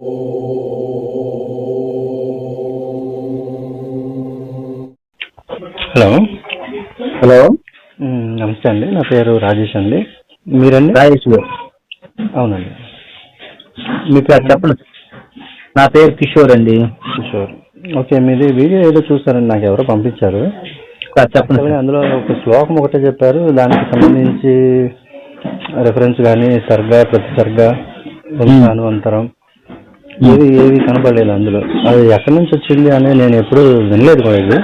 Hello. Hello. నమస్తే అండి. నా పేరు రాజేష్ అండి. మీరండి? రాజేష్ గారు. అవునండి. మీ పేరు చెప్పండి. నా పేరు కిషోర్ అండి. కిషోర్. ఓకే మీది వీడియో ఏదో చూసారండి నాకు ఎవరో పంపించారు. చెప్పండి. అందులో ఒక శ్లోకం ఒకటే చెప్పారు. దానికి సంబంధించి రెఫరెన్స్ కానీ సర్గా ప్రతి సర్గా వంశానువంతరం ఏవి ఏవి కనపడలేదు అందులో. అది ఎక్కడి నుంచి వచ్చింది అని నేను ఎప్పుడు వినలేదు కూడా ఇది.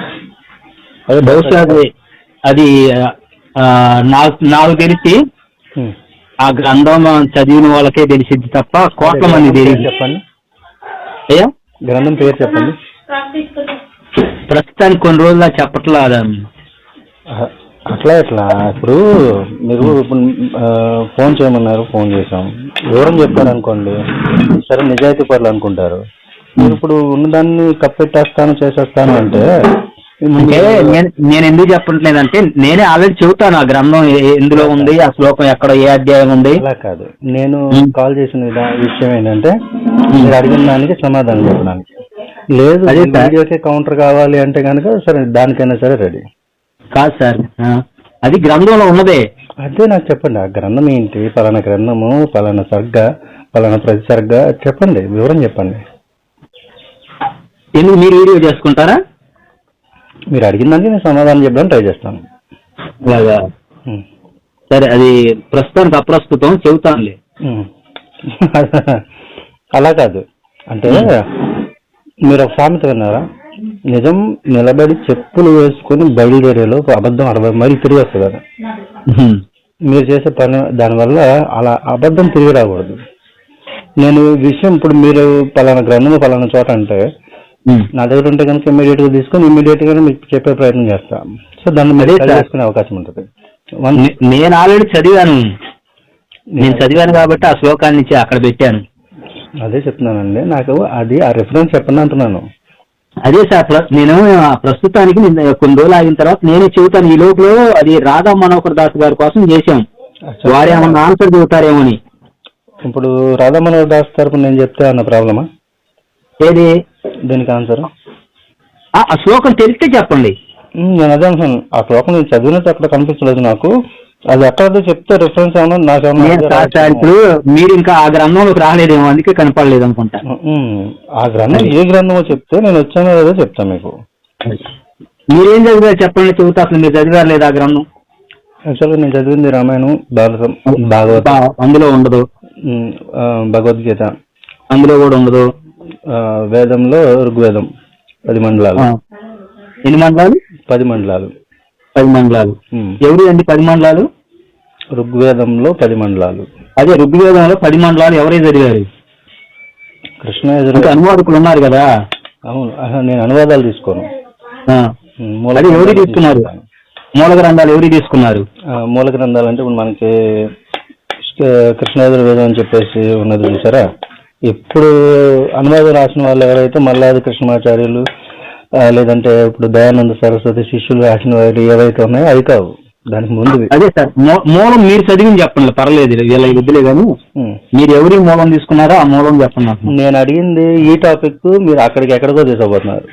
అది బహుశా అది అది ఆ, నాకు నాకు తెలిసి. ఆ గ్రంథం చదివిన వాళ్ళకే తెలిసింది తప్ప కోట్ల మంది తెలియదు. చెప్పండి. అయ్యా? గ్రంథం పేరు చెప్పండి. ప్రస్తుతానికి కొన్ని రోజులు నాకు చెప్పట్లా అది. అహ, అట్లా ఎట్లా ఇప్పుడు మీరు ఇప్పుడు ఫోన్ చేయమన్నారు ఫోన్ చేసాం వివరం చెప్పారు అనుకోండి సరే నిజాయితీ పరులు అనుకుంటారు. మీరు ఇప్పుడు ఉన్నదాన్ని కప్పెట్టేస్తాను చేసేస్తాను అంటే అంటే నేను నేను ఎందుకు చెప్పట్లేదంటే నేనే ఆల్రెడీ చెబుతాను ఆ గ్రంథం ఎందులో ఉంది ఆ శ్లోకం ఎక్కడ ఏ అధ్యాయం ఉంది. అలా కాదు. నేను. కాల్ చేసిన విషయం ఏంటంటే మీరు అడిగిన దానికి సమాధానం చెప్పడానికి. లేదు అదే. వీడియోకే కౌంటర్ కావాలి అంటే కనుక సరే దానికైనా సరే రెడీ. కాదు సార్. అది గ్రంథంలో ఉన్నదే. అదే నాకు చెప్పండి. ఆ గ్రంథం ఏంటి? పలానా గ్రంథము పలానా సర్గ పలానా ప్రతి సర్గ చెప్పండి. వివరం చెప్పండి. ఎందుకు మీరు వీడియో చేసుకుంటారా? మీరు అడిగిన దానికి నేను సమాధానం చెప్పడానికి ట్రై చేస్తాను. అలాగా? ఉమ్. సరే అది ప్రస్తుతానికి అప్రస్తుతం చెబుతానులే. ఉమ్. అలా కాదు. అంటే మీరు ఒక సామెత విన్నారా? నిజం నిలబడి చెప్పులు వేసుకొని బయలుదేరేలో అబద్ధం అరవై మైలు తిరిగి వస్తుంది అది. మీరు చేసే పని దానివల్ల అలా అబద్ధం తిరిగి రాకూడదు. నేను విషయం ఇప్పుడు మీరు పలానా గ్రంథం పలానా చోట అంటే నా దగ్గర ఉంటే కనుక ఇమీడియట్గా తీసుకొని ఇమీడియట్గా మీకు చెప్పే ప్రయత్నం చేస్తా. సో దాన్ని మీరు. చేసుకునే అవకాశం ఉంటుంది. నేను ఆల్రెడీ చదివాను. నేను చదివాను కాబట్టి ఆ శ్లోకాన్ని అక్కడ పెట్టాను. అదే చెప్తున్నానండి. నాకు అది ఆ రిఫరెన్స్ చెప్పండి అంటున్నాను. అదే సార్ నేను ప్రస్తుతానికి కొన్ని రోజులు ఆగిన తర్వాత నేనే చెబుతాను ఈ లోపల అది రాధా మనోహర్ దాస్ గారి కోసం చేశాం. వారు ఏమన్నా ఆన్సర్ చెబుతారేమోని. ఇప్పుడు రాధామోహన్ దాస్ తరపున నేను చెప్తే అన్న ప్రాబ్లమా? ఏది? దీనికి ఆన్సర్. ఆ ఆ శ్లోకం తెలిస్తే చెప్పండి. నేను అదే అంటున్నాను. ఆ శ్లోకం నేను చదివినట్టు అక్కడ కనిపించలేదు నాకు. అది ఎక్కడో చెప్తే రిఫరెన్స్ ఏమన్నా నాకేమన్నా ఇప్పుడు మీరు ఇంకా ఆ గ్రంథంలోకి రాలేదేమో అందుకే కనపడలేదు అనుకుంటా. ఆ గ్రంథం ఏ గ్రంథమో చెప్తే నేను వచ్చానో లేదో చెప్తాను మీకు. మీరేం చదివారు చెప్పండి చెబుతా అసలు మీరు చదివారు లేదా ఆ గ్రంథం? యాక్చువల్గా నేను చదివింది రామాయణం భారతం భాగవతం. అందులో ఉండదు. భగవద్గీత. అందులో కూడా ఉండదు. వేదంలో ఋగ్వేదం పది మండలాలు. ఎన్ని మండలాలు? పది మండలాలు. పది మండలాలు. ఎవరు అండి పది మండలాలు? ఋగ్వేదంలో పది మండలాలు. అదే ఋగ్వేదంలో పది మండలాలు ఎవరే చదివారు కృష్ణ అనువాదకులు ఉన్నారు కదా. అవును నేను అనువాదాలు తీసుకోను. అది ఎవరు తీసుకున్నారు. మూల గ్రంథాలు ఎవరు తీసుకున్నారు? మూల గ్రంథాలు అంటే ఇప్పుడు మనకి కృష్ణాయుధ వేదం అని చెప్పేసి ఉన్నది చూసారా? ఇప్పుడు అనువాదం రాసిన వాళ్ళు ఎవరైతే మల్లాది కృష్ణమాచార్యులు లేదంటే ఇప్పుడు దయానంద సరస్వతి శిష్యులు రాసిన వారు ఏవైతే ఉన్నాయో అవి కావు. దానికి ముందువి అదే సార్ మూలం మీరు చదివింది చెప్పండి పర్లేదు వీళ్ళ వద్దులే కానీ. మీరు ఎవరి మూలం తీసుకున్నారో ఆ మూలం చెప్పండి నేను అడిగింది ఈ టాపిక్ మీరు అక్కడికి ఎక్కడికో తీసుకోబోతున్నారు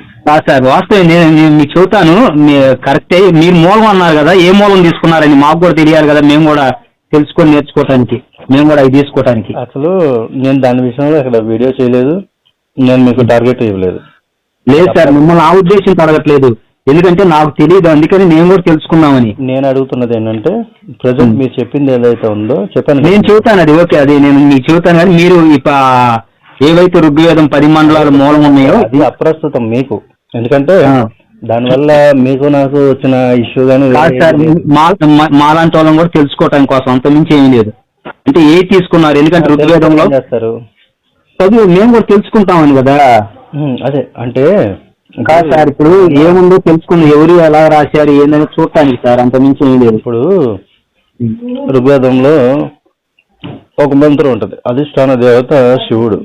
సార్ వాస్తవం నేను మీకు చెబుతాను కరెక్టే మీరు మూలం అన్నారు కదా ఏ మూలం తీసుకున్నారని మాకు కూడా తెలియాలి కదా మేము కూడా తెలుసుకొని నేర్చుకోవటానికి మేము కూడా అవి తీసుకోవటానికి. అసలు నేను దాని విషయంలో ఇక్కడ వీడియో చేయలేదు నేను మీకు టార్గెట్ ఇవ్వలేదు. లేదు సార్ మిమ్మల్ని ఆ ఉద్దేశం అడగట్లేదు. ఎందుకంటే నాకు తెలియదు అందుకని నేను కూడా తెలుసుకుందామని నేను అడుగుతున్నది ఏంటంటే ప్రజెంట్ మీరు చెప్పింది ఏదైతే ఉందో చెప్పాను నేను చెబుతాను అది ఓకే అది నేను మీకు చెబుతాను కానీ మీరు ఇప్ప ఏవైతే ఋగ్వేదం పది మండలాల మూలం ఉన్నాయో అది అప్రస్తుతం మీకు. ఎందుకంటే. దానివల్ల మీకు నాకు వచ్చిన ఇష్యూ కానీ సార్ మాలాంటి వాళ్ళని కూడా తెలుసుకోవటం కోసం అంత మించి ఏమీ లేదు. అంటే ఏ తీసుకున్నారు? ఎందుకంటే ఋగ్వేదంలో చేస్తారు? చదువు మేము కూడా తెలుసుకుంటామని కదా. అదే అంటే కాదు సార్ ఇప్పుడు ఏముందో తెలుసుకుంది ఎవరు ఎలా రాశారు ఏందని చూడటానికి సార్ అంత మించి ఏమీ లేదు ఇప్పుడు ఋగ్వేదంలో ఒక మంత్రం ఉంటుంది అధిష్టాన దేవత శివుడు.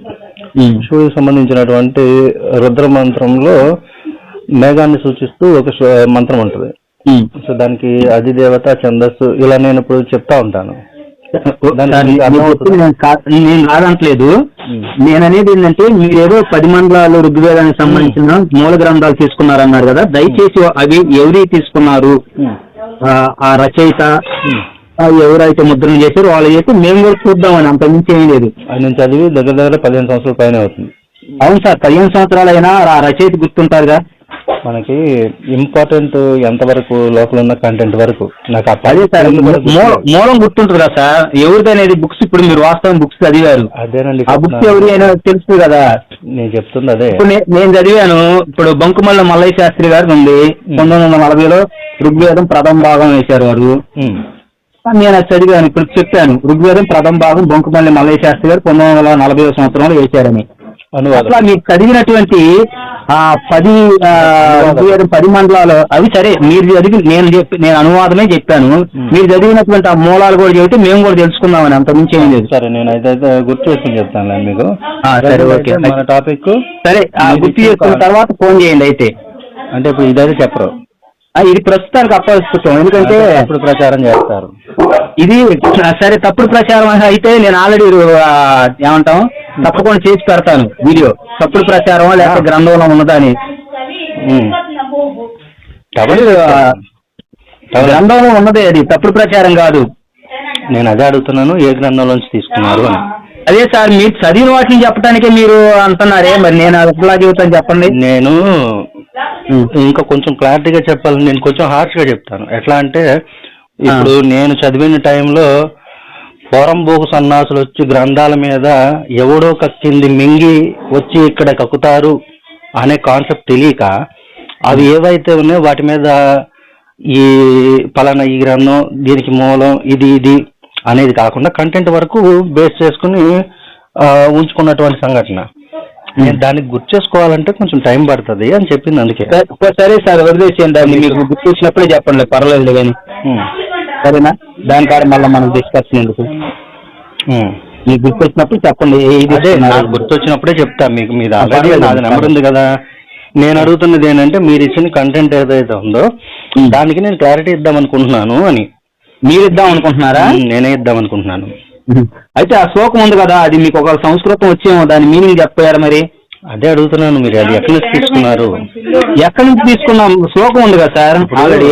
శివుడికి సంబంధించినటువంటి రుద్ర మంత్రంలో మేఘాన్ని సూచిస్తూ ఒక మంత్రం ఉంటుంది. సో దానికి అధిదేవత ఛందస్సు ఇలా నేను ఇప్పుడు చెప్తా ఉంటాను నేను కా- నేను కాదంటలేదు. ఉమ్. నేను అనేది ఏంటంటే మీరేదో పది మండలాలు ఋగ్వేదానికి సంబంధించిన మూల గ్రంథాలు తీసుకున్నారన్నారు కదా దయచేసి అవి ఎవరి తీసుకున్నారు. ఆ, రచయిత ఎవరైతే ముద్రణ చేశారో వాళ్ళు చేస్తే మేము కూడా చూద్దామని అంత మించి ఏమీ లేదు. నేను చదివి దగ్గర దగ్గర పదిహేను సంవత్సరాల పైన అవుతుంది. అవును సార్ పదిహేను సంవత్సరాలైనా ఆ రచయిత గుర్తుంటారుగా. మనకి ఇంపార్టెంట్ ఎంతవరకు లోపల ఉన్న కంటెంట్ వరకు. నాకు ఆ అదే సార్ మూలం గుర్తుంటుంది కదా సార్? ఎవరిది అనేది బుక్స్ ఇప్పుడు మీరు వాస్తవం బుక్స్ చదివారు అదేనండి ఆ బుక్స్. ఎవరి అయినా తెలుసు కదా. నేను చెప్తుంది అదే. ఇప్పుడు నేను చదివాను ఇప్పుడు బంకుమల్ల మల్లయ్య శాస్త్రి గారికి ఉంది. పంతొమ్మిది వందల నలభైలో ఋగ్వేదం ప్రథమ భాగం వేశారు వారు. నేను అది చదివాను ఇప్పుడు చెప్పాను ఋగ్వేదం ప్రథమ భాగం బొంకుమల్లి మల్లయ్య శాస్త్రి గారు పంతొమ్మిది వందల నలభై సంవత్సరంలో వేశారని. అట్లా మీకు చదివినటువంటి ఆ పది పది మండలాలు అవి సరే మీరు చదివి నేను చెప్పి నేను అనువాదమే చెప్పాను. మీరు చదివినటువంటి ఆ మూలాలు కూడా చెబితే మేము కూడా తెలుసుకుందామని అంత మించి ఏం లేదు. సరే నేను అయితే గుర్తు చేసుకుని చెప్తాను మీకు. సరే, ఓకే. మన టాపిక్ సరే ఆ మీరు గుర్తు చేసుకున్న తర్వాత ఫోన్ చేయండి అయితే. అంటే ఇప్పుడు ఇదైతే చెప్పరు. ఇది ప్రస్తుతానికి అప్పగిస్తాం ఎందుకంటే అప్పుడు ప్రచారం చేస్తారు. ఇది సరే తప్పుడు ప్రచారం అయితే నేను ఆల్రెడీ ఏమంటాం? తప్పకుండా చేసి పెడతాను. వీడియో. తప్పుడు ప్రచారం లేకపోతే గ్రంథంలో ఉన్నదా అని ఉమ్. అది, ఆ, గ్రంథంలో ఉన్నదే అది. తప్పుడు ప్రచారం కాదు. నేను అదే అడుగుతున్నాను. ఏ గ్రంథంలోంచి తీసుకున్నారు అని. అదే సార్ మీరు చదివిన వాటిని చెప్పడానికే మీరు అంటున్నారే. మరి నేను అది ఎట్లా చెబుతాను చెప్పండి. నేను ఇంకా కొంచెం క్లారిటీగా చెప్పాలి. నేను కొంచెం హార్ష్గా చెప్తాను. ఎట్లా అంటే ఇప్పుడు నేను చదివిన టైంలో పోరంబోకు సన్నాసులు వచ్చి గ్రంథాల మీద ఎవడో కక్కింది మింగి వచ్చి ఇక్కడ కక్కుతారు అనే కాన్సెప్ట్ తెలియక అవి ఏవైతే ఉన్నాయో వాటి మీద ఈ పలానా ఈ గ్రంథం దీనికి మూలం ఇది ఇది అనేది కాకుండా కంటెంట్ వరకు బేస్ చేసుకుని ఉంచుకున్నటువంటి సంఘటన. నేను దానికి గుర్తు చేసుకోవాలంటే కొంచెం టైం పడుతుంది అని చెప్పింది అందుకే. సరే- సరే వదిలేసేయండి మీకు గుర్తు వచ్చినప్పుడే చెప్పండి పర్వాలేదు కానీ. ఉమ్. సరేనా దాని కాడ మళ్ళీ మనం డిస్కషన్ ఎందుకు ఉమ్. మీకు గుర్తు వచ్చినప్పుడు చెప్పండి అదే ఇస్తున్నారు. నాకు గుర్తొచ్చినప్పుడే చెప్తా మీకు మీది ఆ, ఆల్రెడీ పర్లేదు, నాది నెంబర్. ఉంది కదా నేను అడుగుతున్నది ఏంటంటే మీరు ఇచ్చిన కంటెంట్ ఏదైతే ఉందో. దానికి నేను క్లారిటీ ఇద్దాం అనుకుంటున్నాను అని మీరు ఇద్దాం అనుకుంటున్నారా నేనే ఇద్దాం అనుకుంటున్నాను అయితే ఆ శ్లోకం ఉంది కదా అది మీకు ఒక సంస్కృతం వచ్చేమో దాని మీనింగ్ చెప్పారు మరి అదే అడుగుతున్నాను మీరు అది ఎక్కడి నుంచి తీసుకున్నారు? ఎక్కడి నుంచి తీసుకున్నాం? శ్లోకం ఉంది కదా సార్? ఆల్రెడీ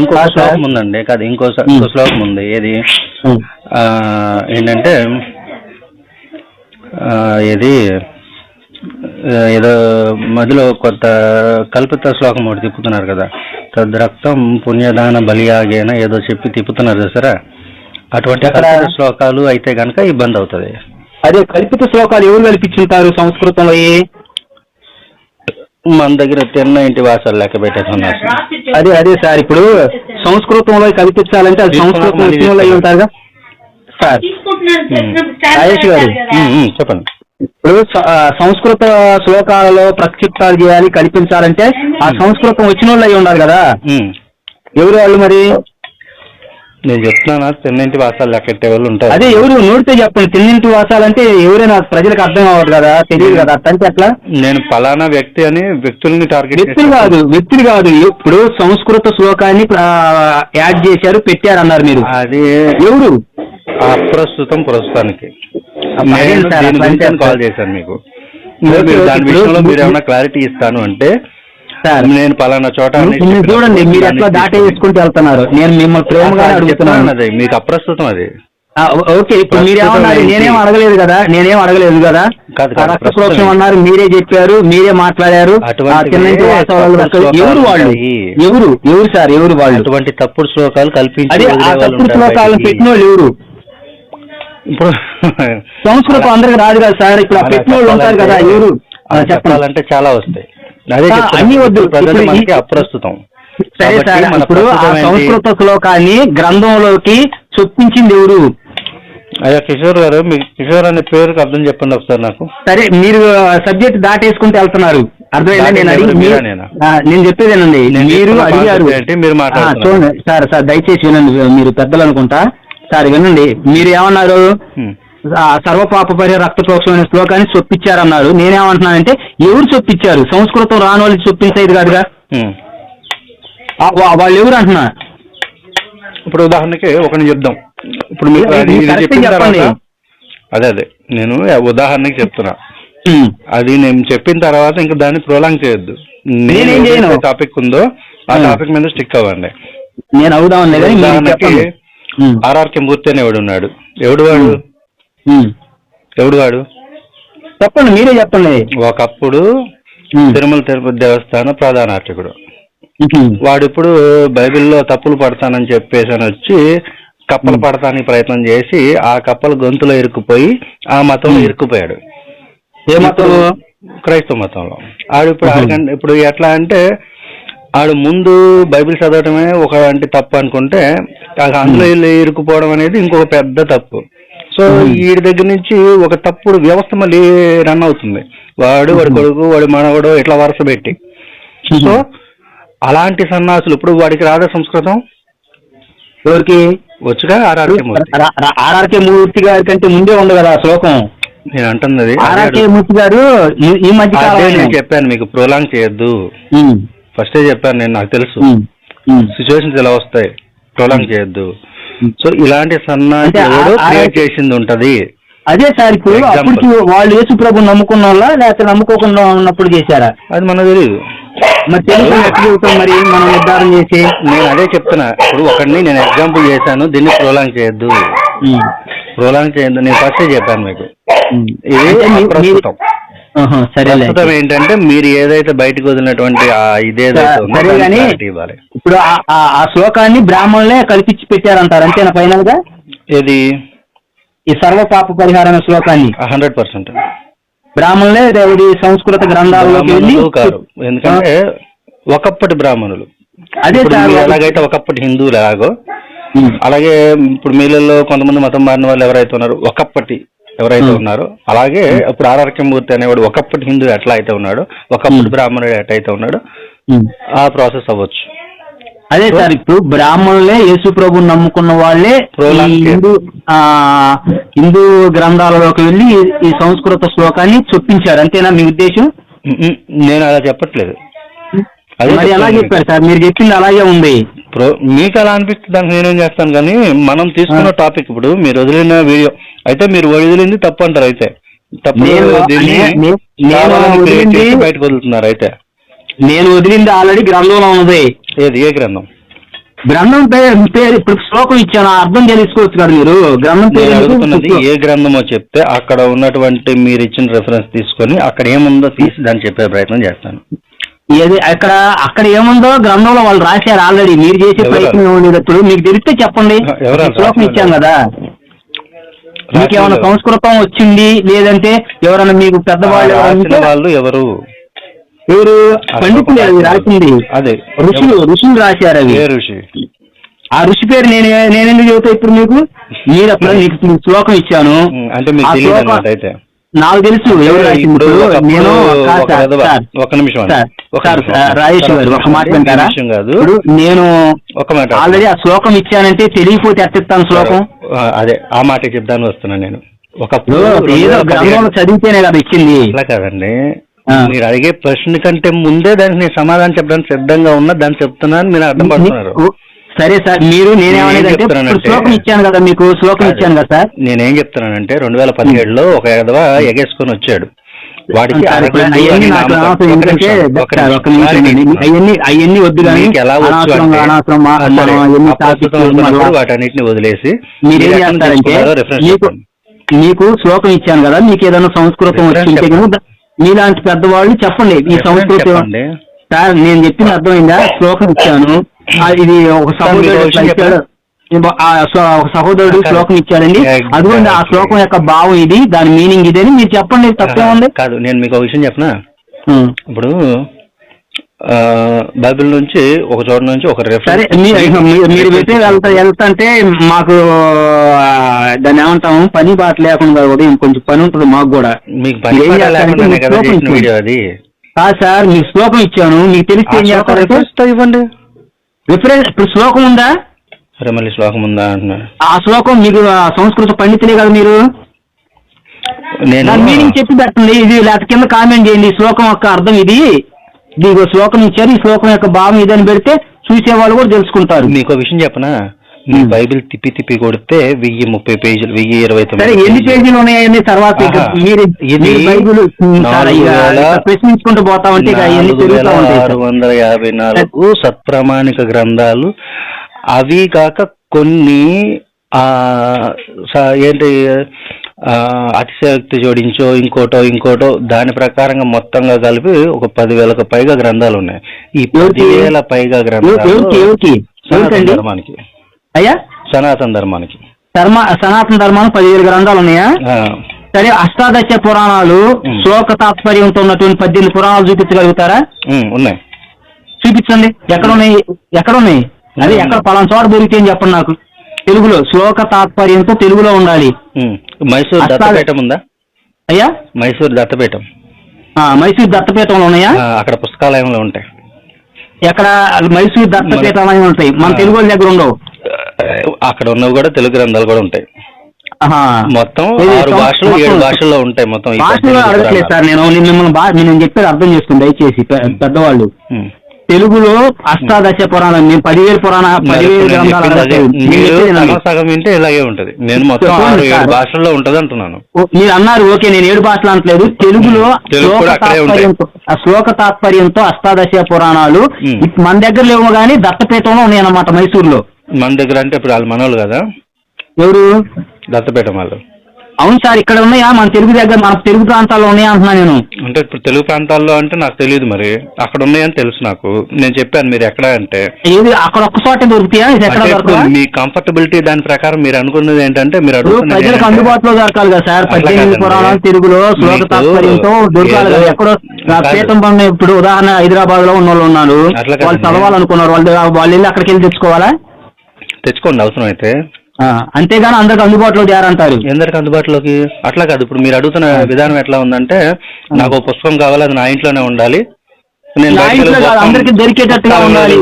ఇంకో సార్. శ్లోకం ఉందండి కాదు ఇంకో. ఇంకో శ్లోకం ఉంది. ఏది? ఏంటంటే ఇది ఏదో? మధ్యలో కొత్త కల్పిత శ్లోకం ఒకటి తిప్పుతున్నారు కదా. తద్రక్తం పుణ్యదాన బలియాగేన ఏదో చెప్పి తిప్పుతున్నారు చూసారా అటువంటి శ్లోకాలు అయితే గనక ఇబ్బంది అవుతుంది. అదే కల్పిత శ్లోకాలు ఎవరు కల్పించుంటారు సంస్కృతంలో ఏ? మన దగ్గర తిన్న ఇంటి వాసాలు లెక్క పెట్టేస్తున్నారు. అదే అదే సార్ ఇప్పుడు సంస్కృతంలో కల్పించాలంటే అది సంస్కృతం వచ్చిన వాళ్ళు అయి ఉంటారుగా సార్. రాజేష్ గారు, చెప్పండి. ఇప్పుడు సంస్కృత శ్లోకాలలో ప్రక్షిప్తాలు చేయాలి కల్పించాలంటే ఆ సంస్కృతం వచ్చిన వాళ్ళు అయి ఉండాలి కదా. ఎవరు వాళ్ళు మరి? నేను చెప్తున్నానా తిన్నింటి వాసాలు లెక్కెట్టే వాళ్ళు ఉంటారు. అదే ఎవరు నోటితో చెప్పండి తిన్నింటి వాసాలంటే ఎవరైనా ప్రజలకు అర్థం అవ్వదు కదా తెలియదు కదా అట్టంటే అట్లా నేను ఫలానా వ్యక్తి అని వ్యక్తుల్ని టార్గెట్ వ్యక్తులు కాదు వ్యక్తులు కాదు ఇప్పుడు సంస్కృత శ్లోకాన్ని యాడ్ చేశారు పెట్టారు అన్నారు మీరు. అది ఎవరు? అప్రస్తుతం ప్రస్తుతానికి. నేను అంటే కాల్ చేశాను మీకు. మీరు దాని విషయంలో మీరు- ఏమైనా క్లారిటీ ఇస్తాను అంటే సార్ నేను పలానా చోట మీరు చూడండి మీరు ఎట్లా దాటే వేసుకుంటూ వెళ్తున్నారు నేను మిమ్మల్ని ప్రేమగా అడుగుతున్నాను అది మీకు అప్రస్తుతం అది ఓకే ఇప్పుడు మీరేమన్నారు? నేనేం అడగలేదు కదా నేనేం అడగలేదు కదా కాదు, కాదు, ఆ రక్త ప్రస్తుతం ప్రోక్షం ఏంటి? అన్నారు మీరే చెప్పారు మీరే మాట్లాడారు. ఎవరు శ్లోకాలు వాళ్ళు. ఎవరు ఎవరు సార్ ఎవరు వాళ్ళు అటువంటి తప్పుడు శ్లోకాలు కల్పించి తప్పుడు బయటికి. పెట్టిన వాళ్ళు ఎవరు ఇప్పుడు సంస్కృతం అందరికి రాదు కదా సార్ ఇప్పుడు ఆ పెట్టిన వాళ్ళు ఉంటారు కదా ఎవరు చెప్పాలంటే చాలా వస్తాయి. అన్నీ వద్దు. అప్రస్తుతం. సరే సార్. ఇప్పుడు ఆ? సంస్కృత శ్లోకాన్ని గ్రంథంలోకి చొప్పించింది ఎవరు? అయ్యా కిషోర్ గారు మీ కిషోర్ అనే పేరుకి అర్థం చెప్పండి ఒకసారి నాకు. సరే మీరు సబ్జెక్ట్ దాటేసుకుంటూ వెళ్తున్నారు. అర్థమైందా? నేను అడిగి నేనా? చెప్పేదేనండి. మీరు అడిగారు. సార్ సార్ దయచేసి వినండి. మీరు పెద్దలు అనుకుంటా. సార్ వినండి. మీరు ఏమన్నారు? సర్వపాప పరి రక్త ప్రోక్షం అనే శ్లోకాన్ని చొప్పించారన్నారు. నేనేమంటున్నానంటే ఎవరు చొప్పించారు? సంస్కృతం రాని వాళ్ళు చొప్పించేది కాదుగా? వాళ్ళు ఎవరు అంటున్నా? ఇప్పుడు ఉదాహరణకి ఒకరిని చెప్దాం. ఇప్పుడు అది- అదే. నేను ఉదాహరణకి చెప్తున్నా. అది నేను చెప్పిన తర్వాత ఇంకా దాన్ని ప్రోలాంగ్ చేయొద్దు. నేనేం. టాపిక్ ఉందో ఆ. టాపిక్ మీద స్టిక్ అవ్వండి. నేను ఉమ్. ఆర్ఆర్కే మూర్తి అని ఎవడు ఉన్నాడు. ఎవడు వాడు. ఎవడు వాడు చెప్పండి మీరే చెప్పండి. ఒకప్పుడు. తిరుమల తిరుపతి దేవస్థాన ప్రధాన అర్చకుడు. ఉమ్. వాడు ఇప్పుడు బైబిల్లో తప్పులు పడతానని చెప్పేసి అని వచ్చి కప్పలు పడతానికి ప్రయత్నం చేసి ఆ కప్పల గొంతులో ఇరుక్కుపోయి ఆ మతంలో. ఇరుక్కుపోయాడు. ఏ మతం? క్రైస్తవ మతంలో. ఆడు ఇప్పుడు ఇప్పుడు ఎట్లా అంటే ఆడు ముందు బైబిల్ చదవటమే ఒక అంటే తప్పు అనుకుంటే అందులో ఇరుక్కుపోవడం అనేది ఇంకొక పెద్ద తప్పు. సో. వీడి దగ్గర నుంచి ఒక తప్పుడు వ్యవస్థ మళ్ళీ రన్ అవుతుంది. వాడు వాడి. కొడుకు వాడి మనవడు ఇట్లా వరుస పెట్టి. సో అలాంటి సన్నాసులు ఇప్పుడు వాడికి రాదా సంస్కృతం? ఎవరికి? వచ్చుగా ఆర్ఆర్కే మూర్తి. గారి కంటే ముందే ఉంది కదా శ్లోకం. నేను అంటున్నది. ఆర్ఆర్కే. మూర్తి గారు ఈ- మధ్య నేను చెప్పాను మీకు ప్రోలాంగ్ చేయొద్దు. ఫస్టే చెప్పాను నేను నాకు తెలుసు. సిచ్యువేషన్స్ ఎలా వస్తాయి? ప్రోలాంగ్ చేయొద్దు. సో ఇలాంటి ఆ- క్రియేట్ చేసింది ఉంటది. అదే సార్ ఇప్పుడు. అప్పటికి వాళ్ళు యేసు ప్రభు నమ్ముకున్న వాళ్ళ లేకపోతే నమ్ముకోకుండా ఉన్నప్పుడు చేశారా? అది మనకు తెలియదు మరి తెలుగు ఎట్లా మరి? మనం నిర్ధారణ చేసి? నేను అదే చెప్తున్నా. ఇప్పుడు ఒకరిని నేను ఎగ్జాంపుల్ చేశాను దీన్ని ప్రోలాంగ్ చేయొద్దు. ప్రోలాంగ్ చేయొద్దు. నేను ఫస్టే చెప్పాను మీకు. ఇది ప్రస్తుతం ఏంటంటే మీరు ఏదైతే బయటకు వదిలినటువంటి ఆ ఇదేదైతే ఉందో సరే దానికి కానీ clarity ఇవ్వాలి. ఇప్పుడు ఆ- ఆ- ఆ శ్లోకాన్ని బ్రాహ్మణులే కల్పించి పెట్టారంటారు అంతేనా ఫైనల్గా ఇది ఈ సర్వ పాప పరిహారం శ్లోకాన్ని హండ్రెడ్ పర్సెంట్. బ్రాహ్మణులే దేవుడి సంస్కృత గ్రంథాల్లోకి వెళ్ళి ఎందుకంటే ఒకప్పటి బ్రాహ్మణులు. అదే ఇప్పుడు సార్ మీరు ఒక- ఎలాగైతే ఒకప్పటి హిందువులు ఎలాగో ఉమ్. అలాగే ఇప్పుడు మీళ్ళల్లో కొంతమంది మతం మారిన వాళ్ళు ఎవరైతే ఉన్నారో ఒకప్పటి ఎవరైతే. ఉన్నారో అలాగే ఇప్పుడు ఆర్ఆర్కే మూర్తి అనేవాడు ఒకప్పటి హిందూ ఎట్లా అయితే ఉన్నాడో ఒకప్పటి Hmm. బ్రాహ్మణుడు ఎట్లయితే ఉన్నాడో. ఆ ప్రాసెస్ అవ్వచ్చు అదే సార్ ఇప్పుడు బ్రాహ్మణులే యేసు ప్రభు నమ్ముకున్న వాళ్ళే హిందూ ఆ హిందూ గ్రంథాలలోకి వెళ్ళి ఈ- సంస్కృత శ్లోకాన్ని చొప్పించారు అంతేనా మీ ఉద్దేశం. నేను అలా చెప్పట్లేదు మరి ఎలా చెప్పారు సార్ మీరు చెప్పింది అలాగే ఉంది. మీకు అలా అనిపిస్తుంది దానికి నేనేం చేస్తాను కానీ మనం తీసుకున్న టాపిక్ ఇప్పుడు మీరు వదిలిన వీడియో. అయితే మీరు వదిలింది తప్పు అంటారు అయితే. తప్పు బయటకు వదులుతున్నారు అయితే. నేను వదిలింది ఆల్రెడీ గ్రంథంలో ఉన్నది. ఏది ఏ గ్రంథం? గ్రంథం పేరు పేరు ఇప్పుడు శ్లోకం ఇచ్చాను అర్థం తెలుసుకోవచ్చు కదా మీరు. గ్రంథం పేరు? అడుగుతున్నది ఏ గ్రంథమో చెప్తే అక్కడ ఉన్నటువంటి మీరు ఇచ్చిన రెఫరెన్స్ తీసుకొని అక్కడ ఏముందో తీసి దాన్ని చెప్పే ప్రయత్నం చేస్తాను. ఏది అక్కడ అక్కడ ఏముందో గ్రంథంలో వాళ్ళు రాశారు ఆల్రెడీ మీరు చేసే? ప్రయత్నం ఉండేటప్పుడు మీకు తెలిస్తే చెప్పండి. శ్లోకం? ఇచ్చాం కదా. మీకు ఏమైనా రాసిన- సంస్కృతం వచ్చింది లేదంటే ఎవరైనా మీకు పెద్దవాళ్ళు వాళ్ళు ఎవరు? ఎవరు? పండితులు అవి రాసింది. అదే. ఋషులు ఋషులు రాశారు అవి. ఋషి? ఆ ఋషి పేరు నేను నేను ఎందుకు చెబుతా ఇప్పుడు మీకు? మీరు అప్పుడు మీకు శ్లోకం ఇచ్చాను. అంటే మీకు తెలియదు అయితే. నాకు తెలుసు ఎవరు ఇప్పుడు నేను ఒక నిమిషం. సార్, రాజేష్ గారు ఒక మాట వింటారా. ఇప్పుడు నేను ఆల్రెడీ ఆ శ్లోకం ఇచ్చానంటే తెలియకపోతే ఎట్టిస్తాను శ్లోకం. అదే ఆ మాట చెప్తాను వస్తున్నా నేను. ఒకప్పుడు ఏదో గ్రంథంలో చదివితేనే కదా ఇచ్చింది. అట్లా కాదండి. మీరు అడిగే ప్రశ్న కంటే ముందే దానికి నేను సమాధానం చెప్పడానికి సిద్ధంగా ఉన్నా దాన్ని చెప్తున్నాను మీరు అర్థం పడుతున్నారు. సరే సార్ మీరు శ్లోకం ఇచ్చాను కదా మీకు శ్లోకం ఇచ్చాను కదా సార్? నేనేం చెప్తున్నానంటే రెండు వేల పదిహేడులో ఒక ఎదవ ఎగేసుకొని వచ్చాడు. వాడికి అవన్నీ వద్దు ఎలా వాటన్నిటిని వదిలేసి. మీరేం చేస్తారంటే మీకు శ్లోకం ఇచ్చాను కదా మీకు ఏదైనా సంస్కృతం వచ్చింటే మీలాంటి పెద్దవాళ్ళు చెప్పండి. ఈ సంస్కృతం. సార్ నేను చెప్పింది అర్థమైందా? శ్లోకం ఇచ్చాను. ఇది ఒక సహోదరుడు ఒక సహోదరుడు శ్లోకం ఇచ్చాడండి. అదిగోండి ఆ శ్లోకం యొక్క భావం ఇది దాని మీనింగ్ ఇది అని మీరు చెప్పండి తప్పే ఉంది. కాదు నేను మీకు ఒక విషయం చెప్పనా. ఇప్పుడు ఆ, బైబిల్ నుంచి ఒక చోట నుంచి ఒక మీరు పెట్టి వెళ్తా వెళ్తుంటే మాకు దాన్ని ఏమంటాము? పని బాట లేకుండా కూడా ఇంకొంచెం పని ఉంటుంది మాకు కూడా. మీకు పని. వీడియో అది. కాదు సార్ మీకు శ్లోకం ఇచ్చాను. మీకు తెలిస్తే ఏం ఇవ్వండి. రిఫరెన్స్ ఇప్పుడు శ్లోకం ఉందా? సరే మళ్ళీ శ్లోకం ఉందా అంటున్నారు ఆ శ్లోకం మీకు ఆ సంస్కృత పండితులే కదా మీరు? నేను దాని మీనింగ్ చెప్పి పెట్టండి ఇది లేకపోతే కింద కామెంట్ చేయండి. ఈ శ్లోకం యొక్క అర్థం ఇది. దీనికి శ్లోకం ఇచ్చారు. ఈ శ్లోకం యొక్క భావం ఇది అని పెడితే చూసే వాళ్ళు కూడా తెలుసుకుంటారు. మీకు విషయం చెప్పనా? బైబిల్ తిప్పి తిప్పి కొడితే వెయ్యి ముప్పై పేజీలు వెయ్యి ఇరవై సరే ఎన్ని పేజీలు. ఉన్నాయని తర్వాత ప్రశ్నించుకుంటూ పోతా ఉంటే ఆరు. వందల యాభై నాలుగు సత్ప్రమాణిక గ్రంథాలు. అవి కాక కొన్ని ఆ ఏంటి ఆ, అతిశయోక్తి జోడించో ఇంకోటో ఇంకోటో దాని ప్రకారంగా మొత్తంగా కలిపి ఒక పదివేలకు పైగా గ్రంథాలు ఉన్నాయి. ఈ? పదివేల పైగా గ్రంథాలు ధర్మానికి. అయ్యా? సనాతన ధర్మానికి. ధర్మ సనాతన ధర్మాలు పదివేలు గ్రంథాలు ఉన్నాయా? సరే అష్టాదశ పురాణాలు. శ్లోక తాత్పర్యంతో ఉన్నటువంటి పద్దెనిమిది పురాణాలు చూపించగలుగుతారా? ఉన్నాయి. చూపించండి. ఎక్కడ ఉన్నాయి ఎక్కడ ఉన్నాయి అదే ఎక్కడ పలానా చోట దొరికితే అని చెప్పండి నాకు? తెలుగులో శ్లోక తాత్పర్యంతో తెలుగులో ఉండాలి. మైసూర్ దత్తపీఠం ఉందా? అయ్యా? మైసూర్ దత్తపీఠం. మైసూర్ దత్తపీఠంలో ఉన్నాయా? అక్కడ పుస్తకాలయంలో ఉంటాయి. ఎక్కడ? మైసూర్ దత్తపీఠాలు ఉంటాయి. మన. తెలుగు వాళ్ళ దగ్గర ఉండవు. అక్కడ ఉన్నవి కూడా తెలుగు గ్రంథాలు కూడా ఉంటాయి. మొత్తం ఆరు భాషలు ఏడు భాషల్లో ఉంటాయి మొత్తం భాషలో అడగట్లేదు సార్ నేను మిమ్మల్ని నేను చెప్పేది అర్థం చేసుకోండి దయచేసి పెద్దవాళ్ళు. తెలుగులో అష్టాదశ పురాణం నేను పదివేలు పురాణ పదివేలు సగం వింటే ఇలాగే ఉంటది. నేను మొత్తం ఆరు ఏడు. భాషల్లో ఉంటది అంటున్నాను. మీరు అన్నారు ఓకే నేను ఏడు భాషలు అనట్లేదు. తెలుగులో తెలుగు శ్లోక. తాత్పర్యంతో అష్టాదశ పురాణాలు మన దగ్గర లేవు కానీ దత్తపీఠంలో ఉన్నాయన్నమాట మైసూర్లో. మన దగ్గర అంటే ఇప్పుడు వాళ్ళు మనోళ్ళు కదా? ఎవరు? దత్తపీఠం వాళ్ళు. అవును సార్ ఇక్కడ ఉన్నాయా? మన తెలుగు దగ్గర మన తెలుగు ప్రాంతాల్లో ఉన్నాయా అంటున్నా నేను. అంటే ఇప్పుడు తెలుగు ప్రాంతాల్లో అంటే నాకు తెలియదు మరి. అక్కడ ఉన్నాయని తెలుసు నాకు. నేను చెప్పాను మీరు ఎక్కడ అంటే. ఏది అక్కడ ఒక్క చోట దొరుకుతాయా? ఇది ఎక్కడ అంటే ఇప్పుడు దొరకదా మీ కంఫర్టబిలిటీ దాని ప్రకారం మీరు అనుకున్నది ఏంటంటే మీరు ఇప్పుడు అడుగుతున్నది ప్రజలకు ఏంటంటే- అందుబాటులో దొరకాలి కదా సార్? అట్లా పద్దెనిమిది కాదండి. పురాణాలు తెలుగులో శ్లోక మీకు తాత్పర్యంతో దొరకాలి కదా? ఏదో- ఎక్కడో నా కాదు. పీఠం పన్ను ఇప్పుడు ఉదాహరణ హైదరాబాద్లో ఉన్న వాళ్ళు ఉన్నారు. అట్లా వాళ్ళు. చదవాలనుకున్నారు. వాళ్ళు వాళ్ళు వెళ్ళి అక్కడికి వెళ్ళి తెచ్చుకోవాలా? తెచ్చుకోండి అవసరం అయితే. ఆ, అంతేగాని అందరికి అందుబాటులో చేరంటారు ఎందరికి అందుబాటులోకి? అట్లా కాదు. ఇప్పుడు మీరు అడుగుతున్న విధానం ఎట్లా ఉందంటే నాకు ఒక పుస్తకం కావాలి అది నా ఇంట్లోనే ఉండాలి. అందరికి దొరికేటట్టుగా ఉండాలి.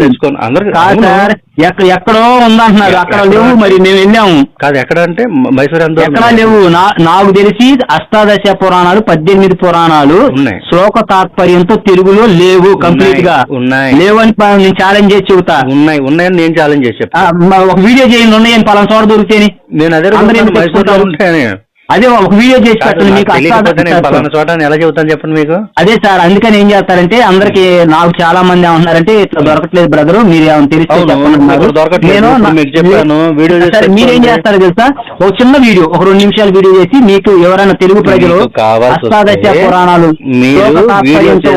ఎక్కడో ఉందంటున్నారు. అక్కడ? లేవు మరి మేము వెళ్ళాము. కాదు ఎక్కడ అంటే మైసూర్ ఎక్కడా లేవు. నాకు తెలిసి అష్టాదశ పురాణాలు పద్దెనిమిది పురాణాలు ఉన్నాయి. శ్లోక తాత్పర్యంతో తెలుగులో లేవు కంప్లీట్గా ఉన్నాయి. లేవని నేను ఛాలెంజ్ చేసి చెబుతా. ఉన్నాయి ఉన్నాయని నేను ఛాలెంజ్ చేసి ఒక వీడియో చేయండి ఉన్నాయని పలానా చోట దొరికితేని. నేను అదే అదే ఒక వీడియో చేసి పెట్టండి మీకు పలానా అష్టాదశ చోట అని ఎలా చెబుతాను చెప్పండి మీకు? అదే సార్ అందుకని ఏం చేస్తారంటే అందరికి నాకు చాలా మంది ఏమంటున్నారంటే ఇట్లా దొరకట్లేదు బ్రదర్ మీరు ఏమైనా తెలిస్తే చెప్పండి మీరేం పెట్టుకోండి. చేస్తారు తెలుసా? ఒక చిన్న వీడియో ఒక రెండు నిమిషాల వీడియో చేసి మీకు ఎవరైనా తెలుగు ప్రజలు అష్టాదశ పురాణాలు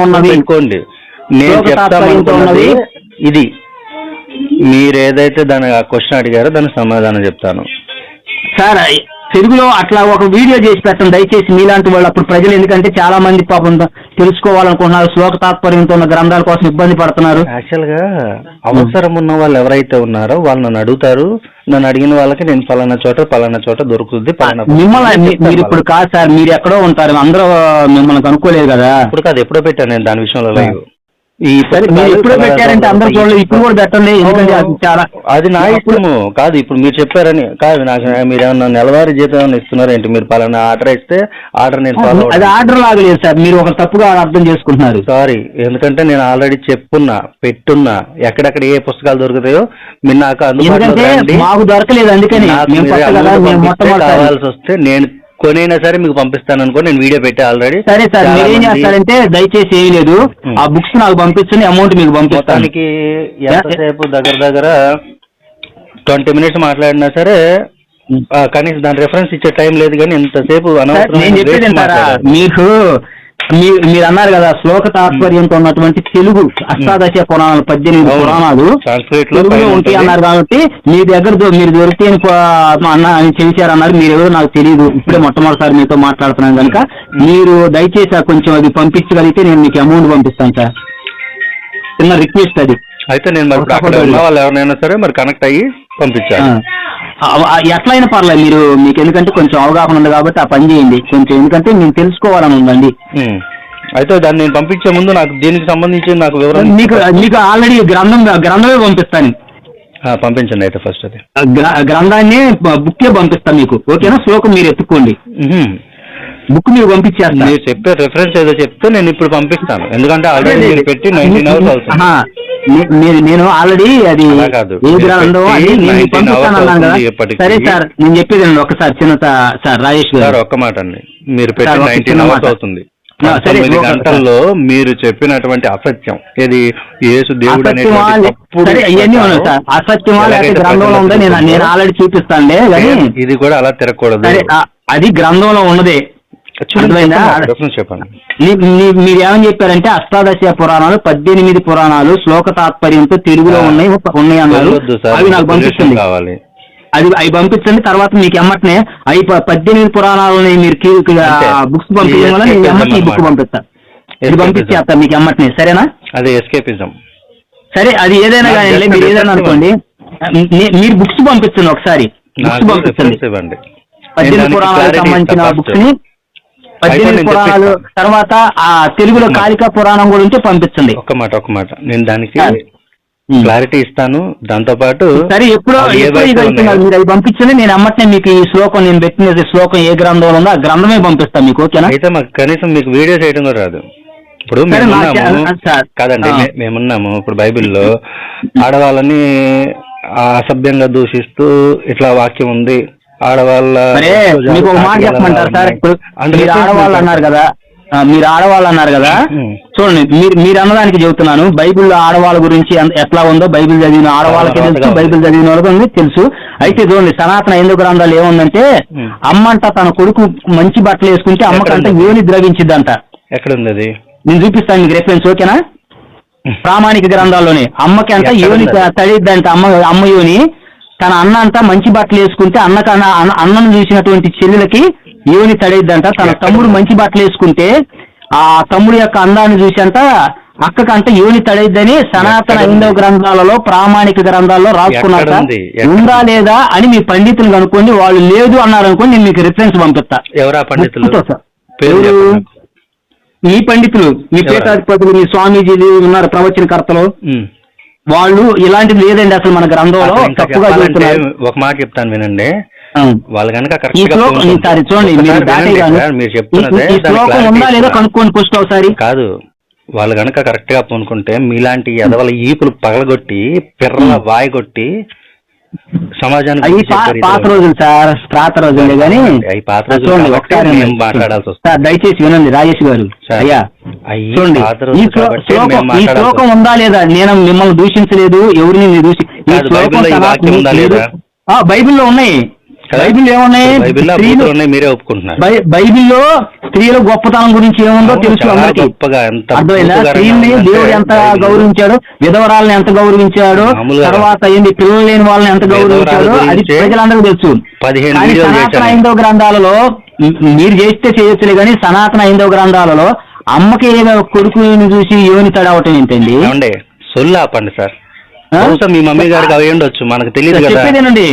ఉన్నవి నేను ఇది. మీరు ఏదైతే దాని క్వశ్చన్ అడిగారో దానికి సమాధానం చెప్తాను. సార్ తెలుగులో అట్లా ఒక వీడియో చేసి పెట్టండి. దయచేసి మీలాంటి వాళ్ళు అప్పుడు ప్రజలు ఎందుకంటే చాలా మంది పాపం తెలుసుకోవాలనుకుంటున్నారు. శ్లోక తాత్పర్యంతో ఉన్న గ్రంథాల కోసం ఇబ్బంది పడుతున్నారు. యాక్చువల్గా అవసరం ఉన్న వాళ్ళు ఎవరైతే ఉన్నారో వాళ్ళు నన్ను అడుగుతారు. నన్ను అడిగిన వాళ్ళకి నేను పలానా చోట పలానా చోట దొరుకుతుంది మిమ్మల్ని మీరు ఇప్పుడు కాదు సార్ మీరు ఎక్కడో ఉంటారు. అందరూ మిమ్మల్ని కనుక్కోలేదు కదా. ఇప్పుడు కాదు ఎప్పుడో పెట్టాను నేను దాని విషయంలో లైవ్. ఈ సరే మీరు ఎప్పుడో పుస్తకాలు పెట్టారంటే అందరు చూడలేదు ఇప్పుడు కూడా పెట్టండి ఎందుకంటే అది చాలా అది నా ఇష్టము. కాదు ఇప్పుడు మీరు చెప్పారని కాదు నాకు మీరు ఏమన్నా నెలవారీ జీతం ఏమన్నా ఇస్తున్నారు ఏంటి? మీరు పలానా ఆర్డర్ ఇస్తే ఆర్డర్ నేను ఫాలో అది ఆర్డర్ లాగలేదు సార్. మీరు ఒక తప్పుగా అర్థం చేసుకుంటున్నారు. సారీ. ఎందుకంటే నేను ఆల్రెడీ చెప్పున్నా పెట్టున్నా ఎక్కడెక్కడ ఏ పుస్తకాలు దొరుకుతాయో మీరు నాకు అందుబాటులో. మాకు దొరకలేదు అందుకని కావాల్సి వస్తే నేను కొనైనా సరే మీకు పంపిస్తాను అనుకో నేను వీడియో పెట్టా ఆల్రెడీ సరే సార్ చాలా మీరేం మంది చేస్తారంటే దయచేసి ఏమీ లేదు. ఆ బుక్స్ నాకు పంపించండి అమౌంట్ మీకు పంపిస్తాను. మొత్తానికి ఎంతసేపు దగ్గర దగ్గర ట్వంటీ మినిట్స్ మాట్లాడినా సరే ఆ, కనీసం దాని రెఫరెన్స్ ఇచ్చే టైం లేదు కానీ ఎంతసేపు సార్, అనవసరం నేను చెప్పేది ఏంటారా మీకు మీరు అన్నారు కదా శ్లోక తాత్పర్యంతో ఉన్నటువంటి తెలుగు అష్టాదశ పురాణాలు పద్దెనిమిది. పురాణాలు తెలుగులో ఉంటాయి. అన్నారు కాబట్టి మీ దగ్గర మీరు దొరికితే అన్న అని చేశారు అన్నారు. మీరు ఎవరో నాకు తెలియదు ఇప్పుడే మొట్టమొదటిసారి మీతో మాట్లాడుతున్నాను కనుక మీరు దయచేసి కొంచెం అది పంపించగలిగితే నేను మీకు అమౌంట్ పంపిస్తాను సార్. చిన్న రిక్వెస్ట్ అది. అయితే నేను మరి ఇప్పుడు అక్కడ ఉన్న వాళ్ళు ఎవరినైనా సరే మరి కనెక్ట్ అయ్యి ఆ, ఎట్లయినా పర్లేదు మీరు మీకు ఎందుకంటే కొంచెం అవగాహన ఉంది కాబట్టి ఆ పని చేయండి. కొంచెం ఎందుకంటే నేను తెలుసుకోవాలని ఉందండి. అయితే దాన్ని నేను పంపించే ముందు నాకు దీనికి సంబంధించి నాకు వివరం మీకు మీకు ఆల్రెడీ గ్రంథం గ్రంథమే పంపిస్తాను. పంపించండి అయితే ఫస్ట్ అది. గ్రంథాన్ని బుక్కే పంపిస్తాను మీకు. ఓకేనా? శ్లోకం మీరు ఎత్తుకోండి. ఉహుం. బుక్ మీరు పంపించేస్తాను మీరు చెప్పే రెఫరెన్స్ ఏదో చెప్తే నేను ఇప్పుడు పంపిస్తాను. ఎందుకంటే ఆల్రెడీ మీరు పెట్టి నైన్టీన్ అవర్స్ అవుతుంది. నేను ఆల్రెడీ అది నేను మీకు 19 పంపిస్తాను అన్నాను కదా. అవుతుంది ఇప్పటికి. సరే సార్ నేను చెప్పేది ఒకసారి చిన్న సార్ రాజేష్ గారు. ఒక్క మాట అండి. మీరు పెట్టి నైన్టీన్ అవర్స్. అవుతుంది. తొమ్మిది గంటల్లో మీరు చెప్పినటువంటి అసత్యం. ఇది యేసు దేవుడు అసత్యమా? లేకపోతే గ్రంథంలో ఉందో? నేను ఆల్రెడీ చూపిస్తానులే కానీ ఇది కూడా అలా తిరగకూడదు. అది గ్రంథంలో ఉన్నదే. మీరు ఏమని చెప్పారంటే అష్టాదశ పురాణాలు పద్దెనిమిది పురాణాలు శ్లోక తాత్పర్యంతో తెలుగులో. ఉన్నాయి ఉన్నాయి అన్నారు అవి నాకు పంపించండి కావాలి అది అవి పంపించండి తర్వాత మీకు ఎమ్మటనే అవి పద్దెనిమిది పురాణాలని మీరు. బుక్స్ పంపించడం వల్ల నేను ఎమ్మటి బుక్ అన్నమాట. పంపిస్తా ఇది Escapism. పంపించేస్తా మీకు ఎమ్మటనే సరేనా అది ఎస్కేపిజం సరే అది ఏదైనా కానీ మీరు ఏదైనా అనుకోండి మీరు బుక్స్ పంపించండి ఒకసారి బుక్స్ పంపించండి పద్దెనిమిది పురాణాలకు సంబంధించిన బుక్స్. ని పద్దెనిమిది పురాణాలు. తర్వాత ఆ తెలుగులో కాళికా పురాణం గురించి పంపించండి. ఒక్క మాట ఒక్క మాట. నేను దానికి. క్లారిటీ ఇస్తాను. దాంతో పాటు సరే ఎప్పుడో మీరు అవి పంపించండి. నేను అమ్మటనే మీకు ఈ శ్లోకం నేను పెట్టిన శ్లోకం ఏ గ్రంథంలో ఉందో ఆ గ్రంథమే పంపిస్తాను మీకు ఓకేనా? అయితే మాకు కనీసం మీకు వీడియో చేయడం కూడా రాదు. ఇప్పుడు మేమున్నాము. కాదండి మేమున్నాము ఇప్పుడు బైబిల్లో ఆడవాళ్ళని అసభ్యంగా దూషిస్తూ ఇట్లా వాక్యం ఉంది. ఆడవాళ్ళ మీకు ఒక మాట చెప్పమంటారు సార్ ఇప్పుడు మీరు ఆడవాళ్ళు అన్నారు కదా మీరు ఆడవాళ్ళు అన్నారు కదా. చూడండి మీరు మీరు అన్నదానికి చెబుతున్నాను బైబిల్లో ఆడవాళ్ళ గురించి ఎట్లా ఉందో బైబిల్ చదివిన ఆడవాళ్ళకి తెలుసు బైబిల్ చదివిన వాళ్ళకి ఉంది తెలుసు అయితే చూడండి సనాతన హిందూ గ్రంథాలు ఏముందంటే. అమ్మంట తన కొడుకు మంచి బట్టలు వేసుకుంటే అమ్మకంట ఎక్కడ ఉంది? యోని ద్రవించిద్దంట ఎక్కడుంది అది నేను చూపిస్తాను మీకు రెఫరెన్స్ ఓకేనా ప్రామాణిక గ్రంథాల్లోనే అమ్మకి అంట ఎక్కడ యోని? తడిద్దంట అమ్మ అమ్మ యోని తన అన్న అంతా మంచి బట్టలు వేసుకుంటే అన్న అన్న- అన్నను చూసినటువంటి చెల్లెలకి యోని తడిద్దంట తన తమ్ముడు? మంచి బట్టలు వేసుకుంటే ఆ తమ్ముడు యొక్క అందాన్ని చూసి అంట అక్కకంట యోని తడిద్దని సనాతన? హిందూ గ్రంథాలలో ప్రామాణిక గ్రంథాల్లో రాసుకున్నాక ఎక్కడ ఉంది? లేదా అని మీ పండితులు కనుక్కోండి వాళ్ళు లేదు అన్నారు అనుకోండి నేను మీకు రిఫరెన్స్ పంపిస్తా ఎవరా పండితులు. మీ పండితులు మీ ఎవరు? పీఠాధిపతులు మీ స్వామీజీలు ఉన్నారు ప్రవచనకర్తలు. వాళ్ళు ఇలాంటిది లేదండి అసలు మన గ్రంథంలో అసలు ఇంకా తప్పుగా చెప్పాలంటే చెబుతున్నారు. ఒక మాట చెప్తాను వినండి. వాళ్ళు కనుక ఈ కరెక్ట్గా శ్లోకం ఫోన్ సారి చూడండి మీరు ఒకసారి దాటే వినండి గాని సార్, మీరు ఈ- చెప్తున్నదే ఈ దాని శ్లోకం clarity ఉందా లేదా ఇస్తున్నా. కనుక్కోండి ఫస్ట్ ఒకసారి. కాదు వాళ్ళు గనక కరెక్ట్గా పూనుకుంటే మీలాంటి ఎదవల ఈపులు పగలగొట్టి పిర్రల వాయగొట్టి సమాజానికి పాత రోజులు సార్ పాత రోజులే కానీ పాత రోజులు ఒకసారి. మాట్లాడాల్సి వస్తుంది. సార్ దయచేసి వినండి రాజేష్ గారు అయ్యా చూడండి ఈ శ్లోకం ఉందా లేదా నేను మిమ్మల్ని దూషించలేదు ఎవరిని దూషి బైబిల్లో ఉన్నాయి? బైబిల్ ఏమున్నాయి? బైబిల్లో ఉన్నాయి మీరే ఒప్పుకుంటున్నారు. బైబిల్లో స్త్రీల గొప్పతనం గురించి ఏముందో తెలుసు గొప్పగా ఎంత అర్థమైందా? స్త్రీల్ని దేవుడు ఎంత. గౌరవించాడు? విధవరాలను ఎంత గౌరవించాడు? తర్వాత ఏంటి పిల్లలు లేని వాళ్ళని ఎంత గౌరవించాడు? అది ప్రజలందరికీ తెలుసు. సనాతన. హైందవ గ్రంథాలలో మీరు చేస్తే చేయొచ్చులే కానీ సనాతన హైందవ గ్రంథాలలో అమ్మకి కొడుకుని చూసి యోని తడవటం ఏంటండి? సొల్లు ఆపండి సార్? బహుశా మీ మమ్మీ గారికి అవి ఉండొచ్చు మనకు తెలియదు కదా చెప్పేదేనండి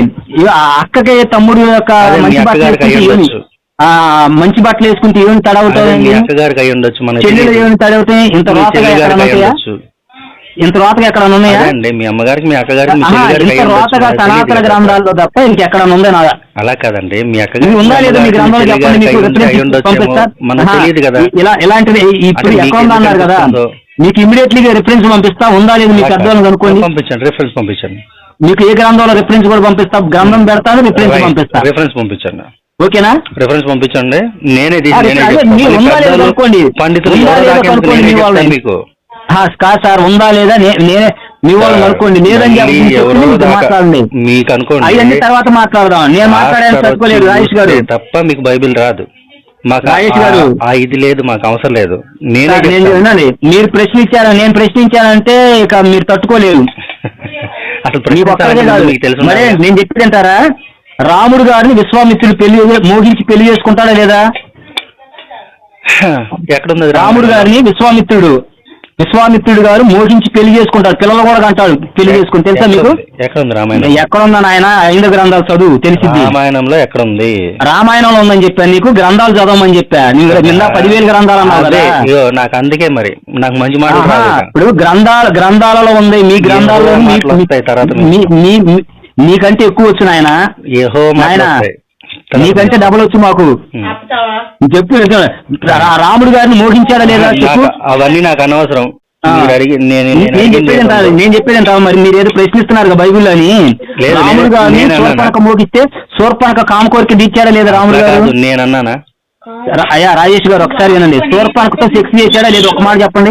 అక్కకి తమ్ముడు యొక్క మంచి బట్టలు మంచి బట్టలు వేసుకుంటే యోని తడవటం అదే మీ ఏంటి? అక్కగారికి అయి ఉండొచ్చు మనకు చెల్లెలు. యోని తడవటం ఇంత. ఇంత రోతగా ఎక్కడ ఉన్నాయా అండి మీ అమ్మగారికి మీ అక్కగారికి మీ ఇంత. రోతగా సనాతన. గ్రంథాల్లో తప్ప ఇంకెక్కడ ఉందే నా అలా కాదండి మీ అక్కగారికి ఉందా లేదా మీ గ్రంథంలో చెప్పండి మీకు మనకు తెలియదు కదా ఇలా ఇలాంటిది ఇప్పుడు ఎక్కడ మీకు ఉందా అన్నారు ఎందుకు కదా? మీకు ఇమీడియట్లీ రిఫరెన్స్ పంపిస్తా ఉందా లేదు మీకు అర్థం కనుక్కోండి పంపించండి రిఫరెన్స్ పంపించండి. మీకు ఏ గ్రంథంలో రిఫరెన్స్ కూడా పంపిస్తా గ్రంథం పెడతాను రిఫరెన్స్ పంపిస్తా. రిఫరెన్స్ పంపించండి. ఓకేనా? రిఫరెన్స్ పంపించండి. నేనే తీసి కనుక్కోండి. పండితులు. మీకు. కాదు సార్ ఉందా లేదా? నేనే మీ వాళ్ళు లేదని దాకా- మాట్లాడండి. మీకు అనుకోండి. తర్వాత మాట్లాడదాం. నేను మాట్లాడాను తప్ప మీకు బైబిల్ రాదు. మాకు ఆ- గారు. ఆ ఇది లేదు మాకు అవసరం లేదు. నేనే సార్, నేను చెప్తాను. వినండి మీరు ప్రశ్నించారు నేను ప్రశ్నించానంటే ఇక మీరు తట్టుకోలేరు. అసలు మీకు కాదు. తెలుసు మరే నేను చెప్పి తింటారా రాముడు గారిని విశ్వామిత్రుడు పెళ్ళి మోగించి పెళ్ళి చేసుకుంటాడా లేదా? ఎక్కడ ఉంది రాముడు గారిని విశ్వామిత్రుడు విశ్వామిత్రుడు గారు మోగించి పెళ్ళి చేసుకుంటాడు పిల్లలు కూడా అంటాడు పెళ్ళి చేసుకుని. తెలుసా మీకు? ఎక్కడ ఉంది రామాయణం? ఎక్కడుందా నాయన ఐదు గ్రంథాలు చదువు తెలిసింది రామాయణంలో ఎక్కడ ఉంది రామాయణంలో ఉందని చెప్పాను నీకు గ్రంథాలు చదవమని చెప్పా. నీకు నిన్న పదివేలు గ్రంథాలు అన్నావు నాకు అందుకే మరి నాకు మంచి మాట ఇప్పుడు గ్రంథాల గ్రంథాలలో ఉంది మీ గ్రంథాల్లో మీ- మాటలు వస్తాయి తర్వాత మీ- మీ- మీ- నీకంటే ఎక్కువ వచ్చు నాయన. ఏహో నాయన మాట్లాడతాయి నీకంటే డబుల్ వచ్చు మాకు. చెప్పు రాముడు గారిని మోహించాడా లేదా చెప్పు. అవన్నీ నాకు అనవసరం. నేను నేను నేను అడిగింది చెప్పేది ఏంటా? ఏదో- నేను చెప్పేది ఏంటా? మరి మీరు ఏదో ప్రశ్నిస్తున్నారు కదా బైబిల్ అని. లేదు, రాముడు నేను- గారిని? శూర్పణక మోగిస్తే శూర్పణక కామ కోరిక తీర్చాడా లేదా రాముడు గారు? కాదు, నేను అన్నానా రా- అయ్యా రాజేష్ గారు ఒకసారి వినండి. శూర్పణకతో సెక్స్ చేశాడా లేదా? ఒక మాట చెప్పండి.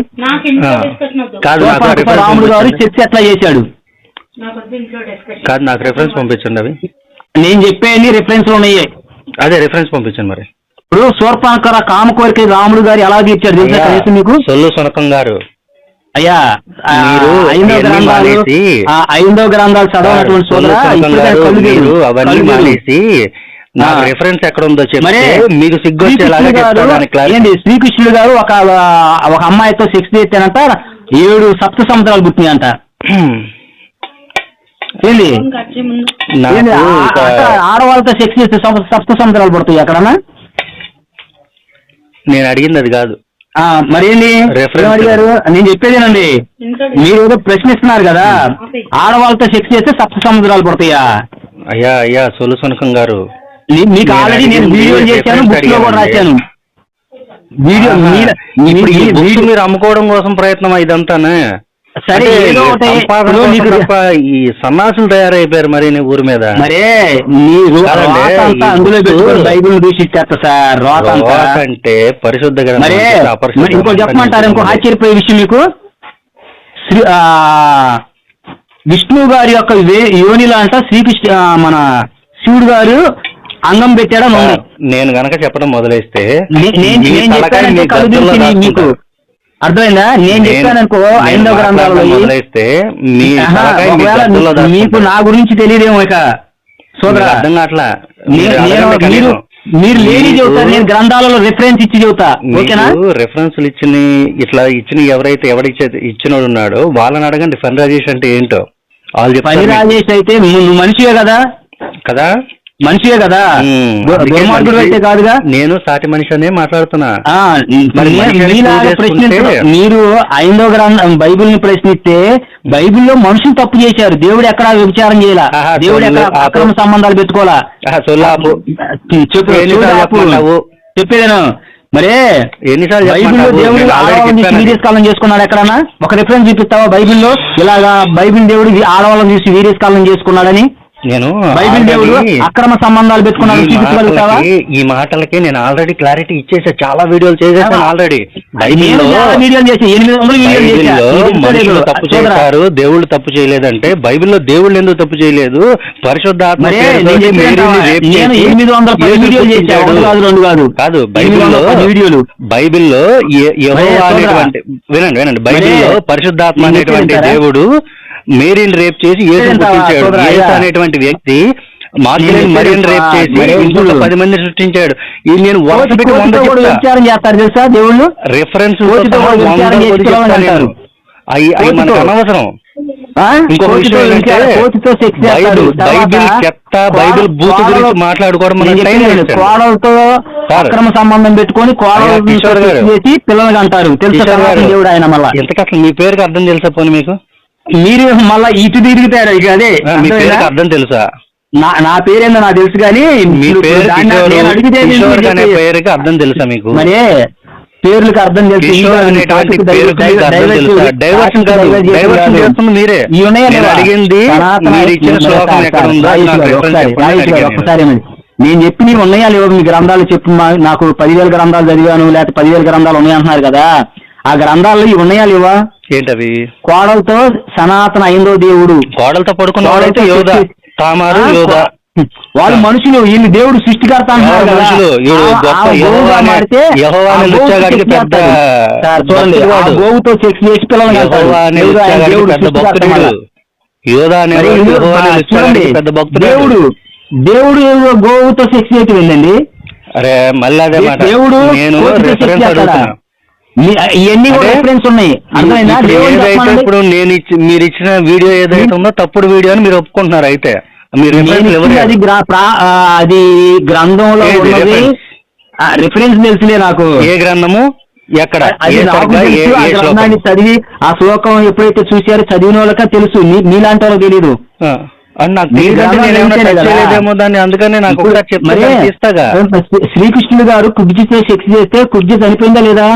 రాముడు గారు. సెక్స్ ఎట్లా చేశాడు? కాదు నాకు రెఫరెన్స్ పంపించండి అవి. నేను చెప్పేది రిఫరెన్స్ ఉన్నాయి. అదే రెఫరెన్స్ పంపించండి మరి. ఇప్పుడు శూర్పణకర కామ కోరిక రాముడు గారు ఎలా తీర్చాడు తెలుసా కనీసం మీకు? సొల్లు సునకం గారు. అయ్యా ఐదో గ్రంథాలు ఐదో గ్రంథాలు చదవనటువంటి అవన్నీ. మానేసి ఆ. రెఫరెన్స్ ఎక్కడ ఉందో మరే చెప్తే మీకు సిగ్గు వచ్చేలాగా శ్రీకృష్ణుడు గారు ఒక ఒక అమ్మాయితో సెక్స్ చేస్తానంట ఏడు సప్త సముద్రాలు పుట్టినాయంట. ఆడవాళ్ళతో సెక్స్ చేస్తే సప్త సముద్రాలు పడతాయి ఎక్కడన్నా? నేను అడిగింది అది కాదు. ఆ, మరేంటి Reference. ఏం అడిగారు? నేను చెప్పేదేనండి మీరు ఏదో ప్రశ్నిస్తున్నారు కదా ఆడవాళ్ళతో సెక్స్ చేస్తే సప్త సముద్రాలు పడతాయా? అయ్యా అయ్యా సొల్లు సునకం గారు. మీకు నేను ఆల్రెడీ నేను వీడియో చేశాను బుక్లో కూడా. రాశాను. వీడియో- మీరు అమ్ముకోవడం కోసం ప్రయత్నం ఇదంతానే? సరే ఏదో ఒకటి ఈ సన్నాసులు తయారైపోయారు మరి నీ ఊరి మీద? మరే నీ అందులో బైబిల్ సార్ రోత అంటే పరిశుద్ధ మరే ఇంకో చెప్పమంటారు? ఇంకో ఆశ్చర్యపోయే విషయం మీకు? శ్రీ ఆ, విష్ణువు గారి యొక్క యోనిలో అంట శ్రీకృష్ణ మన శివుడు గారు అంగం పెట్టాడని ఉంది నేను గనక చెప్పడం మొదలైస్తే మీకు. అర్థమైందా? నేను నేను- చెప్పాననుకో గ్రంథాలలో ఒకవేళ గద్దల్లో మీకు. నా గురించి తెలియదేమో ఇక. సోదరా అర్థం కావట్లా? మీరు మీరు లేని చెబుతారు నేను గ్రంథాలలో రిఫరెన్స్ ఇచ్చి చెబుతా. ఓకేనా? రెఫరెన్స్లు ఇచ్చిన ఇట్లా ఇచ్చిన ఎవరైతే ఎవడిచ్చే ఇచ్చినోడు ఉన్నాడో వాళ్ళని అడగండి. ఫన్ రాజేష్ అంటే ఏంటో? వాళ్ళు మీకు. రాజేష్ అయితే నువ్వు మనిషివే కదా? కదా? మనిషివే కదా? దుర్మార్గుడు అయితే కాదుగా? నేను సాటి మనిషి అనే మాట్లాడుతున్నా మరి ఐదో గ్రంథం బైబిల్ని ప్రశ్నిస్తే బైబిల్లో మనుషులు తప్పు చేశారు. దేవుడు ఎక్కడ విచారం చేయాల? దేవుడు ఎక్కడ. అక్రమ సంబంధాలు పెట్టుకోవాలా చెప్పు? చెప్పేదేను. మరే ఎన్నిసార్లు బైబిల్లో? దేవుడు ఆడవాళ్ళని. వీరియస్ కాలం చేసుకున్నాడు ఎక్కడన్నా? ఒక రిఫరెన్స్ చూపిస్తావా బైబిల్లో? ఇలాగా బైబిల్ దేవుడు ఆడవాళ్ళని చూసి వీరియస్ కాలం చేసుకున్నాడని? నేను బైబిల్ దేవుడు అక్రమ సంబంధాలు పెట్టుకున్నాడు ఈ చూపించగలుగుతావా? మాటలకి- ఈ మాటలకి నేను ఆల్రెడీ క్లారిటీ ఇచ్చేసా. చాలా వీడియోలు చేసేసాను ఆల్రెడీ బైబిల్లో వీడియోలు చేసి ఎనిమిది వందలు వీడియోలు మనుషులు? తప్పు. చేశారు దేవుళ్ళు తప్పు చేయలేదంటే బైబిల్లో దేవుళ్ళు ఎందుకు తప్పు చేయలేదు? పరిశుద్ధాత్మ ఎనిమిది వందల వీడియోలు రెండు కాదు. కాదు. బైబిల్లో వీడియోలు. బైబిల్లో వినండి వినండి. బైబిల్లో పరిశుద్ధాత్మ అనేటువంటి దేవుడు మేరీని రేప్ చేసి యేసు పుట్టించాడు యేసు. అనేటువంటి వ్యక్తి మార్గలేని మరియని రేప్ చేసి. పది మందిని సృష్టించాడు ఇది నేను వరుస పెట్టి వంద చేస్తారు తెలుసా దేవుళ్ళు రిఫరెన్స్. అవి అవి మనకు. అనవసరం? ఇంకొక విషయం బైబిల్ చెత్త బైబిల్ గురించి మాట్లాడుకోవడం మనకు టైం. కోడలతో. అక్రమ సంబంధం పెట్టుకొని కోడలు. చేసి పిల్లలకి అంటారు తెలుసా దేవుడు ఆయన మళ్ళా ఇంతకు అసలు మీ పేరుకి అర్థం తెలుసా పోనీ మీకు మీరు మళ్ళా ఇటు తిరుగుతారు ఇక అదే మీ? పేరుకి అర్థం తెలుసా నా నా పేరేందో నాకు తెలుసు కానీ మీ పేరు నేను అడిగితే కిషోర్ అనే. పేరుకి అర్థం తెలుసా మీకు మరే పేర్లకు అర్థం తెలుసు డైవర్షన్ కాదు. చేస్తుంది మీరే? అడిగింది మీరు ఇచ్చిన శ్లోకం ఎక్కడ ఉందో ఒకసారి, నేను. ఒక్కసారి ఏమని? నేను చెప్పి ఉన్నాయా లేవో మీ గ్రంథాలు చెప్పు మా- నాకు పదివేల గ్రంథాలు చదివాను లేకపోతే పదివేల గ్రంథాలు ఉన్నాయి అంటున్నారు కదా ఆ గ్రంథాల్లో ఇవి ఉన్నాయా లేవా ఏంటవి? కోడలతో సనాతన ఐందో దేవుడు. కోడలతో పడుకున్న వాళ్ళైతే యోధ తామారు యోధ. వాళ్ళు మనుషులు వీళ్ళు దేవుడు సృష్టికర్త అంటున్నారు గోవుతో సెక్స్ చేసి అనే దేవుడు దేవుడు గోవుతో సెక్స్ చేయటం ఏందండి? అరే మళ్ళీ అదే మాట. దేవుడు నేను రెఫరెన్స్? అడుగుతున్నా. ఇవన్నీ కూడా రిఫరెన్స్ ఉన్నాయి. అర్థమైందా? ఇప్పుడు ఏదైతే నేను ఇచ్చి మీరు ఇచ్చిన వీడియో ఏదైతే ఉందో తప్పుడు వీడియో అని మీరు ఒప్పుకుంటున్నారు అయితే. మీరు అది అది గ్రంథంలో ఉన్నది? రిఫరెన్స్ తెలుసులే నాకు. ఏ గ్రంథము? ఎక్కడ? గ్రంథాన్ని చదివి ఆ శ్లోకం ఎప్పుడైతే చూశారో చదివిన వాళ్ళకే తెలుసు. మీలాంటి వాళ్ళకి తెలియదు నాకు మీ తెలియదంటే గ్రంథం నేను ఏమైనా తెలిసేదే టచ్ కదా. చేయలేదేమో దాన్ని అందుకనే నాకు ఒకసారి చెప్తే తీస్తాగా. శ్రీకృష్ణుడు గారు కుబ్జితో సెక్స్ చేస్తే కుబ్జి చనిపోయిందా లేదా?